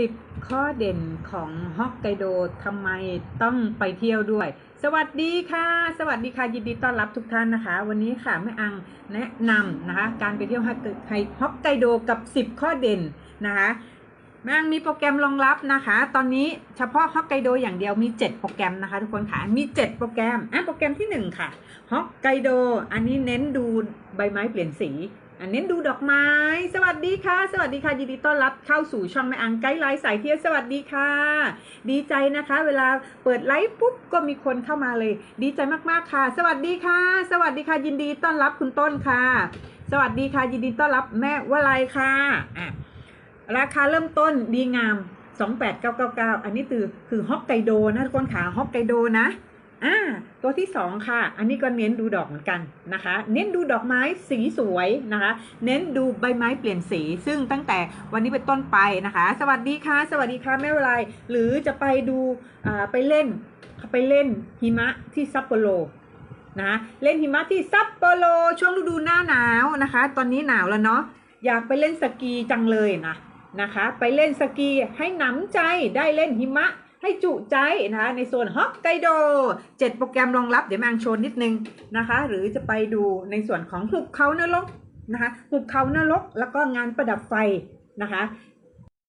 10 ข้อเด่นของฮอกไกโดทำไมต้องไปเที่ยวด้วย สวัสดีค่ะ สวัสดีค่ะยินดีต้อนรับทุกท่านนะคะ วันนี้ค่ะแม่อังแนะนำนะคะ การไปเที่ยวฮอกไกโดกับ 10 ข้อเด่นนะคะ ม่อังมีโปรแกรมรองรับนะคะ ตอนนี้เฉพาะฮอกไกโดอย่างเดียวมี 7 โปรแกรมนะคะ ทุกคนค่ะ มี 7 โปรแกรม อะ โปรแกรมที่ 1 ค่ะ ฮอกไกโด อันนี้เน้นดูใบไม้เปลี่ยนสี อันเน้นดูดอกไม้ สวัสดีค่ะ สวัสดีค่ะ ยินดีต้อนรับเข้าสู่ช่องแม่อังไกด์ไลน์สายเที่ยว สวัสดีค่ะ ดีใจนะคะ เวลาเปิดไลฟ์ปุ๊บก็มีคนเข้ามาเลย ดีใจมากๆค่ะ สวัสดีค่ะ สวัสดีค่ะ ยินดีต้อนรับคุณต้นค่ะ สวัสดีค่ะ ยินดีต้อนรับแม่วลัยค่ะ อะ ราคาเริ่มต้นดีงาม 28999 อันนี้คือคือฮอกไกโดนะทุกคนขาฮอกไกโดนะอ่าตัวที่สองค่ะ อันนี้ก็เน้นดูดอกเหมือนกันนะคะ เน้นดูดอกไม้สีสวยนะคะ เน้นดูใบไม้เปลี่ยนสี ซึ่งตั้งแต่วันนี้เป็นต้นไปนะคะ สวัสดีค่ะ สวัสดีค่ะแม่วลัยหรือจะไปดูอ่าไปเล่นไปเล่นหิมะที่ซัปโปโรนะเล่นหิมะที่ซัปโปโรช่วงฤดูหน้าหนาวนะคะ ตอนนี้หนาวแล้วเนาะอยากไปเล่นสกีจังเลยนะ นะคะ ไปเล่นสกีให้หนำใจได้เล่นหิมะให้จุใจนะคะ ในโซนฮอกไกโด7โปรแกรมรองรับเดี๋ยวแมงโชว์นิดนึงนะคะ หรือจะไปดูในส่วนของหุบเขานรกนะคะหุบเขานรกแล้วก็งานประดับไฟนะคะ